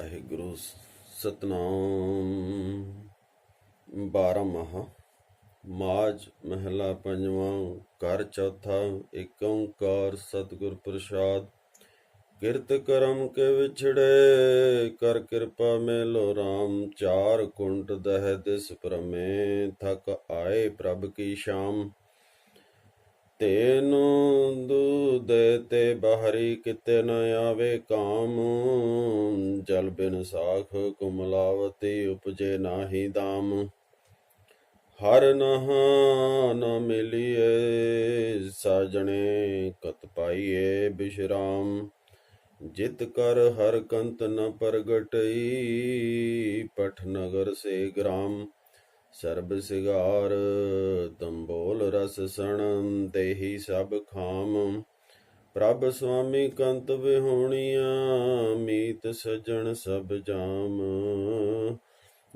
ਵਾਹਿਗੁਰੂ ਸਤਨਾਮ। ਬਾਰਹ ਮਹਾ। ਮਾਜ ਮਹਿਲਾ ਪੰਜਵਾਂ। ਘਰ ਚੌਥਾ। ਏਕ ਓੰਕਾਰ ਸਤਿਗੁਰ ਪ੍ਰਸਾਦ। ਕਿਰਤ ਕਰਮ ਕੇ ਵਿਛੜੇ। ਕਰ ਕਿਰਪਾ ਮੇਲੋ RAM ਚਾਰ ਕੁੰਟ ਦਹਿ ਦਿਸ ਪ੍ਰਮੇ ਥਕ ਆਏ ਪ੍ਰਭ ਕੀ ਸ਼ਾਮ। ਤੈਨੂੰ ਦੂਦੇ ਤੇ ਬਹਰੀ ਕਿਤੇ ਨ ਆਵੇ ਕਾਮ। ਜਲ ਬਿਨ ਸਾਖ ਕੁਮਲਾਵਤੀ ਉਪਜੇ ਨਾਹੀ ਦਾਮ। ਹਰ ਨਹਾ ਨ ਮਿਲੀਏ, ਸਾਜਣੇ ਕਤ ਪਾਈਏ ਬਿਸ਼ਰਾਮ। ਜਿਤ ਕਰ ਹਰ ਕੰਤ ਨ ਪ੍ਰਗਟਈ, ਪਠ ਨਗਰ ਸੇ ਗ੍ਰਾਮ। ਸਰਬ ਸਿਗਾਰ ਤੰਬੋਲ ਰਸ ਸਣ ਦੇਹੀ ਸਭ ਖਾਮ। ਪ੍ਰਭ ਸੁਆਮੀ ਕੰਤ ਵਿਹੋਣੀਆਂ, ਮੀਤ ਸਜਣ ਸਭ ਜਾਮ।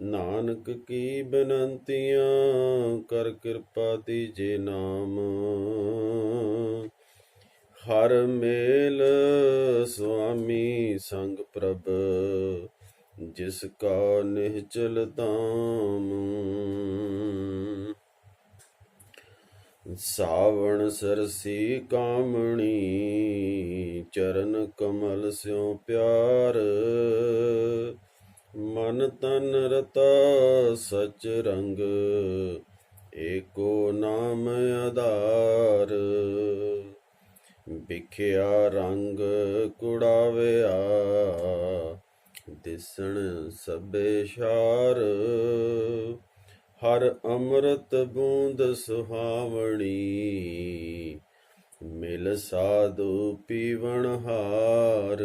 ਨਾਨਕ ਕੀ ਬਨੰਤੀਆਂ, ਕਰ ਕਿਰਪਾ ਦੀਜੇ ਨਾਮ। ਹਰ ਮੇਲ ਸੁਆਮੀ ਸੰਗ ਪ੍ਰਭ ਜਿਸ ਕਾ ਨਿਹਚਲ ਤਾਮ ਸਾਵਣ ਸਰਸੀ ਕਾਮਣੀ, ਚਰਨ ਕਮਲ ਸਿਉ ਪਿਆਰ। ਮਨ ਤਨ ਰਤਾ ਸਚ ਰੰਗ, ਏਕੋ ਨਾਮ ਆਧਾਰ। ਵਿਖਿਆ ਰੰਗ ਕੁੜਾਵਿਆ ਦਿਸਣ ਸਭੇ ਸ਼ਾਰ। ਹਰ ਅੰਮ੍ਰਿਤ ਬੂੰਦ ਸੁਹਾਵਣੀ, ਮਿਲ ਸਾਧੂ ਪੀਵਣ ਹਾਰ।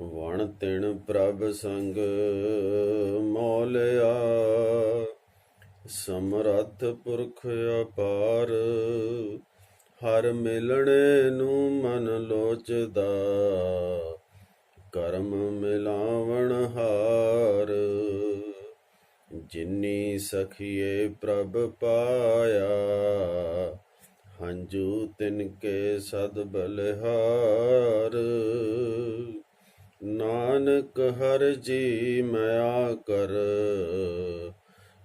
ਵਣ ਤਿਣ ਪ੍ਰਭ ਸੰਗ ਮੌਲਿਆ, ਸਮਰੱਥ ਪੁਰਖ ਅਪਾਰ। ਹਰ ਮਿਲਣੇ ਨੂੰ ਮਨ ਲੋਚਦਾ ਕਰਮ ਮਿਲਾਵਣ ਹਾਰ। ਜਿਨੀ ਸਖੀਏ ਪ੍ਰਭ ਪਾਇਆ, ਹੰਝੂ ਤਿਨ ਕੇ ਸਦ ਬਲਿਹਾਰ। ਨਾਨਕ ਹਰ ਜੀ ਮਿਆ ਕਰ,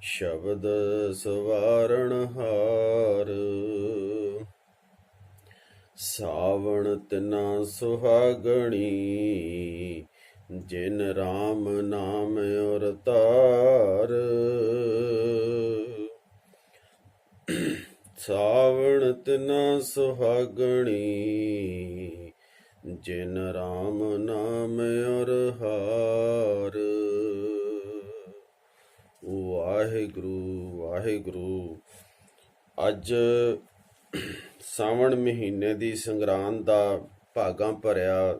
ਸ਼ਬਦ ਸਵਾਰਣ ਹਾਰ। ਸਾਵਣ ਤਿਨਾ ਸੁਹਾਗਣੀ, ਜਿਨ RAM ਨਾਮ ਔਰ ਤਾਰ। ਸਾਵਣ ਤਿਨਾ ਸੁਹਾਗਣੀ, ਜਿਨ RAM ਨਾਮ ਔਰ ਹਾਰ। ਵਾਹਿਗੁਰੂ ਵਾਹਿਗੁਰੂ, ਅੱਜ ਸਾਵਣ ਮਹੀਨੇ ਦੀ ਸੰਗਰਾਂਦ ਦਾ ਭਾਗਾਂ ਭਰਿਆ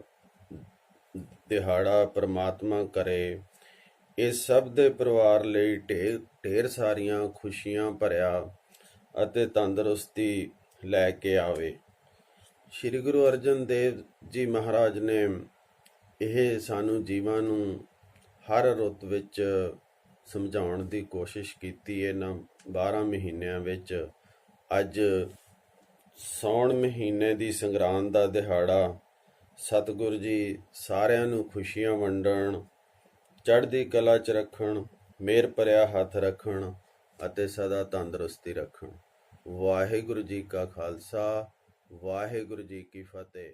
ਦਿਹਾੜਾ ਪ੍ਰਮਾਤਮਾ ਕਰੇ ਇਸ ਸਭ ਦੇ ਪਰਿਵਾਰ ਲਈ ਢੇਰ ਢੇਰ ਸਾਰੀਆਂ ਖੁਸ਼ੀਆਂ ਭਰਿਆ ਅਤੇ ਤੰਦਰੁਸਤੀ ਲੈ ਕੇ ਆਵੇ। ਸ੍ਰੀ ਗੁਰੂ ਅਰਜਨ ਦੇਵ ਜੀ ਮਹਾਰਾਜ ਨੇ ਇਹ ਸਾਨੂੰ ਜੀਵਾਂ ਨੂੰ ਹਰ ਰੁੱਤ ਵਿੱਚ ਸਮਝਾਉਣ ਦੀ ਕੋਸ਼ਿਸ਼ ਕੀਤੀ। ਇਹਨਾਂ 12 ਮਹੀਨਿਆਂ ਵਿੱਚ ਅੱਜ ਸੌਣ ਮਹੀਨੇ ਦੀ ਸੰਗਰਾਂਦ ਦਾ ਦਿਹਾੜਾ, ਸਤਿਗੁਰੂ ਜੀ ਸਾਰਿਆਂ ਨੂੰ ਖੁਸ਼ੀਆਂ ਵੰਡਣ, ਚੜ੍ਹਦੀ ਕਲਾ 'ਚ ਰੱਖਣ, ਮੇਰ ਭਰਿਆ ਹੱਥ ਰੱਖਣ ਅਤੇ ਸਦਾ ਤੰਦਰੁਸਤੀ ਰੱਖਣ। ਵਾਹਿਗੁਰੂ ਜੀ ਕਾ ਖਾਲਸਾ, ਵਾਹਿਗੁਰੂ ਜੀ ਕੀ ਫਤਿਹ।